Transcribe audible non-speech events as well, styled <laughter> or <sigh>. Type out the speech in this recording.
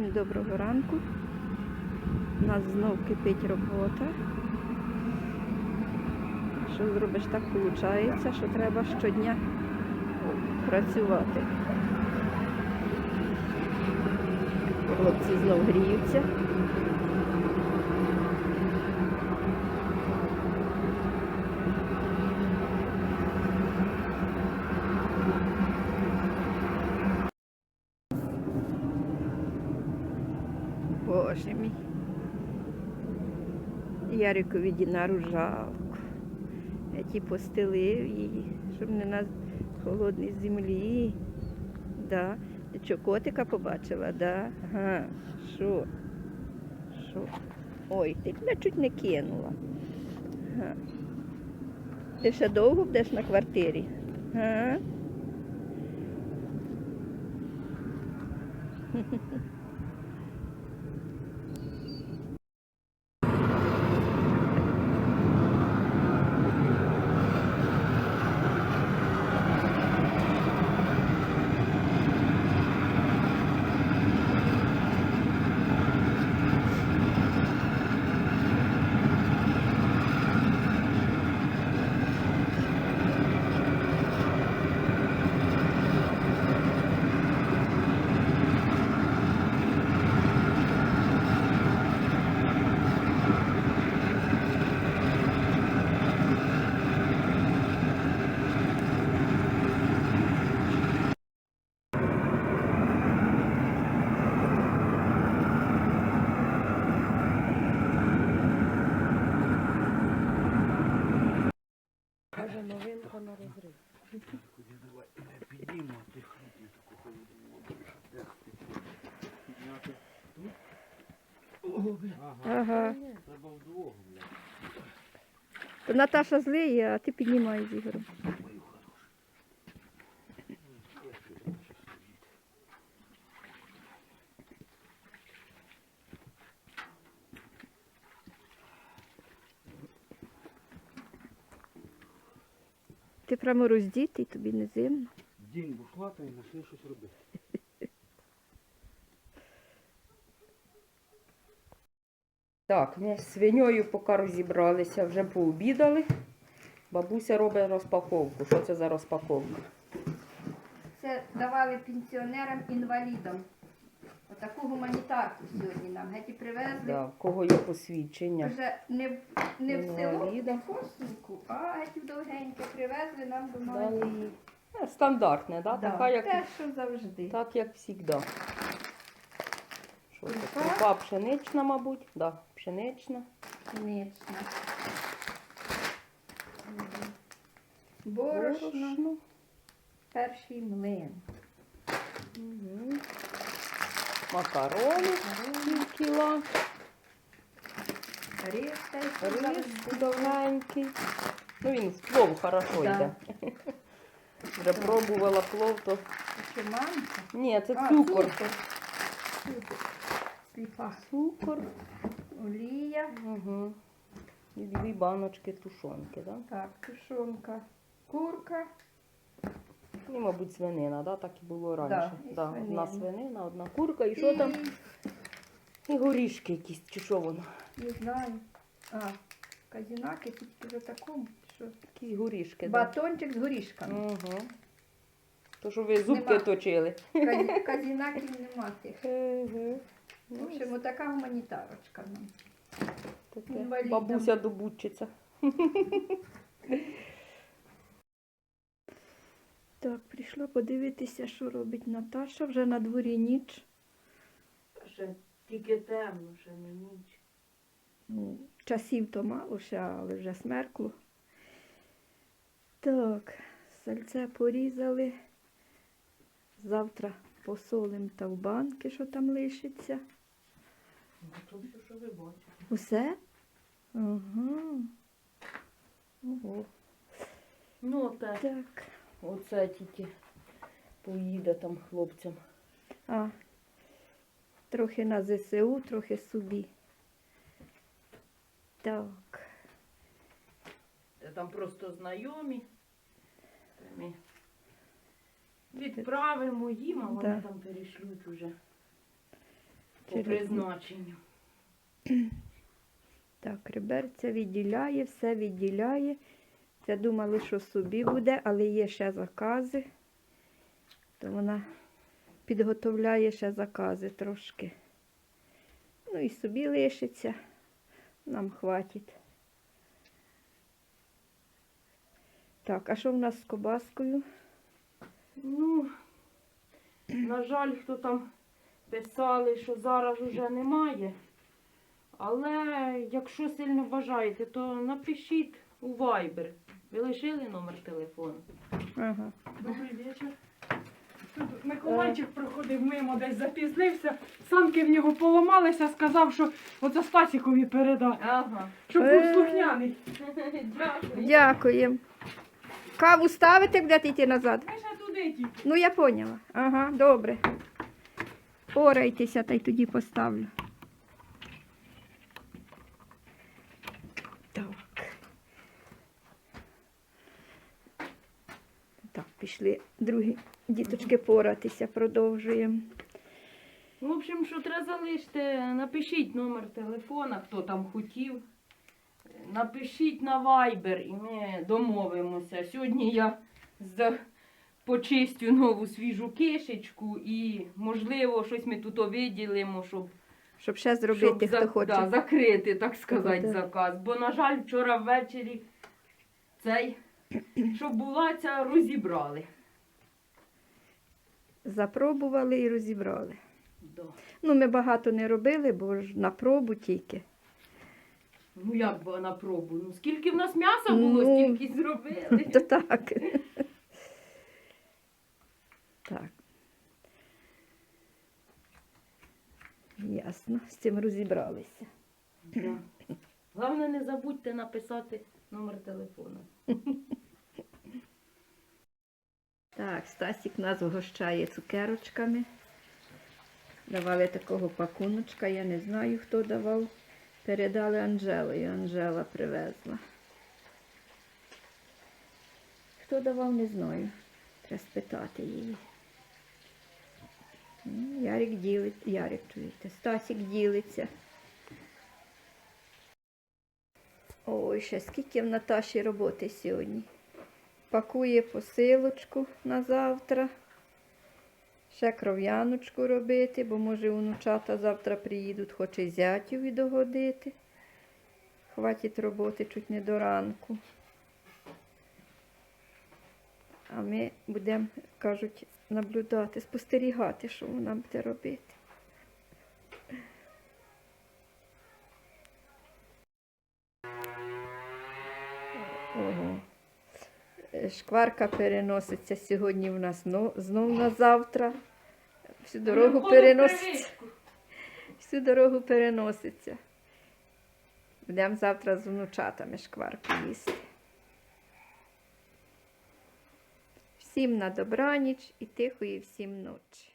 Всім доброго ранку. У нас знов кипить робота. Що зробиш, так виходить, що треба щодня працювати. Хлопці знов гріються. Боже мій. Ярикові Дінару жалко. Я ті постелив її, щоб не на холодній землі. Да. Що, котика побачила, да? Ага. Що? Що? Ой, ти мене чуть не кинула. Ага. Ти ще довго будеш на квартирі? Ага. <laughs> Ага. То Наташа злиє, а ти піднімаєш з Ігорем. Ти прямо роздітий, тобі не зимно. День бушлата і почни щось робити. <laughs> Так, ми з свиньою поки розібралися, вже пообідали. Бабуся робить розпаковку. Що це за розпаковка? Це давали пенсіонерам Отаку гуманітарку сьогодні нам геть привезли. Да, в кого є посвідчення? Вже не, не в село, не в Косинку, а геть в довгеньке привезли нам до нас. Е, Стандартне, да? Да, така, як, Те, що завжди. так, як завжди. Що це? Крупа. Пшенична, мабуть. Да, пшенична. Конечно. Борошно, Борошно. перший млин. Угу. Макарони кіла. Рис, довгенький. Ну він в плов хорошо йде. Вже пробувала плов, то. Чи манка? Ні, це цукор. Цукор. Сліпа. Цукор. Олія. Угу. І дві баночки тушонки, да? Так, тушонка. Курка. І, мабуть, свинина, да? так і було Да, раніше. і Да, свинина. Одна свинина, одна курка, і що там? І горішки якісь, чи що воно? Не знаю. А, казінаки тільки за такому. Що? Якісь горішки, да? Батончик з горішками. Угу. То, що ви зубки Нема. точили. Казі- <laughs> Казінаків нема тих. Угу. В общем, отака гуманітарочка нам. Таке. інвалідам. Бабуся добучиться. <laughs> Так, прийшла подивитися, що робить Наташа. Вже на дворі ніч. Ще тільки темно, ще не ніч. Ну, часів то мало ще, але вже смеркло. Так, сальце порізали. Завтра посолим та в банки, що там лишиться. То все, що ви бачите. Усе? Ага. Ого. Ну, так. Так. Оце тільки поїде там хлопцям. А, трохи на ЗСУ, трохи собі. Так. Там просто знайомі. Ми відправимо їм, а вони Да. там перешлють уже. по призначенню. Так, реберця відділяє, все відділяє. Це думали, що собі буде, але є ще закази. То вона підготовляє ще закази трошки. Ну і собі лишиться. Нам хватить. Так, а що в нас з кобаскою? Ну, на жаль, хто там писали, що зараз уже немає. Але якщо сильно бажаєте, то напишіть у Viber. Ви лишили номер телефону? Ага. Добрий вечір. Тут Миколайчик проходив мимо, десь запізнився. Санки в нього поламалися, сказав, що оце Стасікові передай, Ага. щоб Е. був слухняний. Дякую. Дякуємо. Каву ставите, будете йти назад? Ми ще туди ті. Ну, я поняла. Ага, добре. Порайтеся, та й тоді поставлю. Так. Так, пішли другі діточки поратися, продовжуємо. В общем, що треба залишити, напишіть номер телефона, хто там хотів. Напишіть на Viber і ми домовимося. Сьогодні я почистю нову свіжу кишечку і, можливо, щось ми тут виділимо, щоб, Щоб ще зробити, щоб хто за- хоче. Да, закрити, так сказати, заказ. Бо, на жаль, вчора ввечері цей, щоб була ця, розібрали. Запробували і розібрали. Да. Ну, ми багато не робили, бо ж на пробу тільки. Ну як би на пробу? Ну скільки в нас м'яса було, Ну. стільки зробили. <laughs> То так. Так. Ясно, з цим розібралися. Да. Головне, не забудьте написати номер телефону. <laughs> Так, Стасік нас вгощає цукерочками. Давали такого пакуночка, я не знаю, хто давав. Передали Анжелою, Анжела привезла. Хто давав, не знаю. Треба спитати її. Ну, Ярик ділить, Ярик чуєте, Стасік ділиться. Ой, ще скільки в Наташі роботи сьогодні. Пакує посилочку на завтра. Ще кров'яночку робити, бо може внучата завтра приїдуть, хоче й зятю відогодити. Хватить роботи чуть не до ранку. А ми будемо, кажуть, наблюдати, спостерігати, що вона буде робити. Шкварка переноситься сьогодні в нас но- знов на завтра. Всю дорогу переноситься. Всю дорогу переноситься. Будемо завтра з внучатами шкварку їсти. Всім на добраніч і тихої всім ночі.